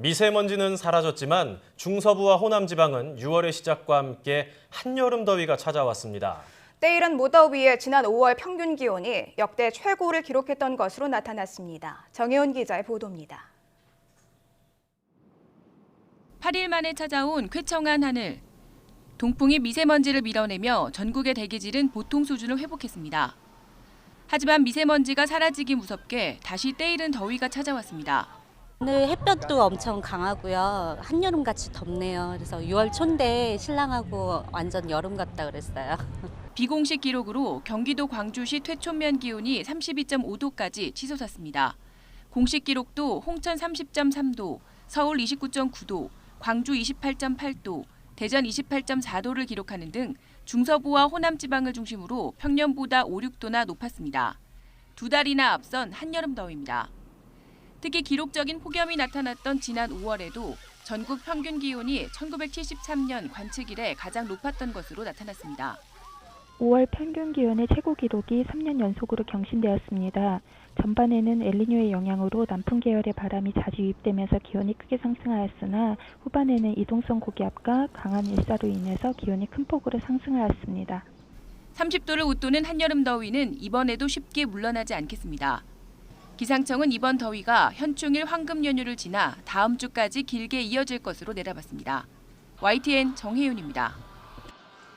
미세먼지는 사라졌지만 중서부와 호남 지방은 6월의 시작과 함께 한여름 더위가 찾아왔습니다. 때이른 무더위에 지난 5월 평균 기온이 역대 최고를 기록했던 것으로 나타났습니다. 정혜원 기자의 보도입니다. 8일 만에 찾아온 쾌청한 하늘. 동풍이 미세먼지를 밀어내며 전국의 대기질은 보통 수준을 회복했습니다. 하지만 미세먼지가 사라지기 무섭게 다시 때이른 더위가 찾아왔습니다. 오늘 햇볕도 엄청 강하고요. 한여름 같이 덥네요. 그래서 6월 초인데 신랑하고 완전 여름 같다 그랬어요. 비공식 기록으로 경기도 광주시 퇴촌면 기온이 32.5도까지 치솟았습니다. 공식 기록도 홍천 30.3도, 서울 29.9도, 광주 28.8도, 대전 28.4도를 기록하는 등 중서부와 호남 지방을 중심으로 평년보다 5, 6도나 높았습니다. 두 달이나 앞선 한여름 더위입니다. 특히 기록적인 폭염이 나타났던 지난 5월에도 전국 평균 기온이 1973년 관측 이래 가장 높았던 것으로 나타났습니다. 5월 평균 기온의 최고 기록이 3년 연속으로 경신되었습니다. 전반에는 엘니뇨의 영향으로 남풍 계열의 바람이 자주 유입되면서 기온이 크게 상승하였으나 후반에는 이동성 고기압과 강한 일사로 인해서 기온이 큰 폭으로 상승하였습니다. 30도를 웃도는 한여름 더위는 이번에도 쉽게 물러나지 않겠습니다. 기상청은 이번 더위가 현충일 황금 연휴를 지나 다음 주까지 길게 이어질 것으로 내다봤습니다. YTN 정혜윤입니다.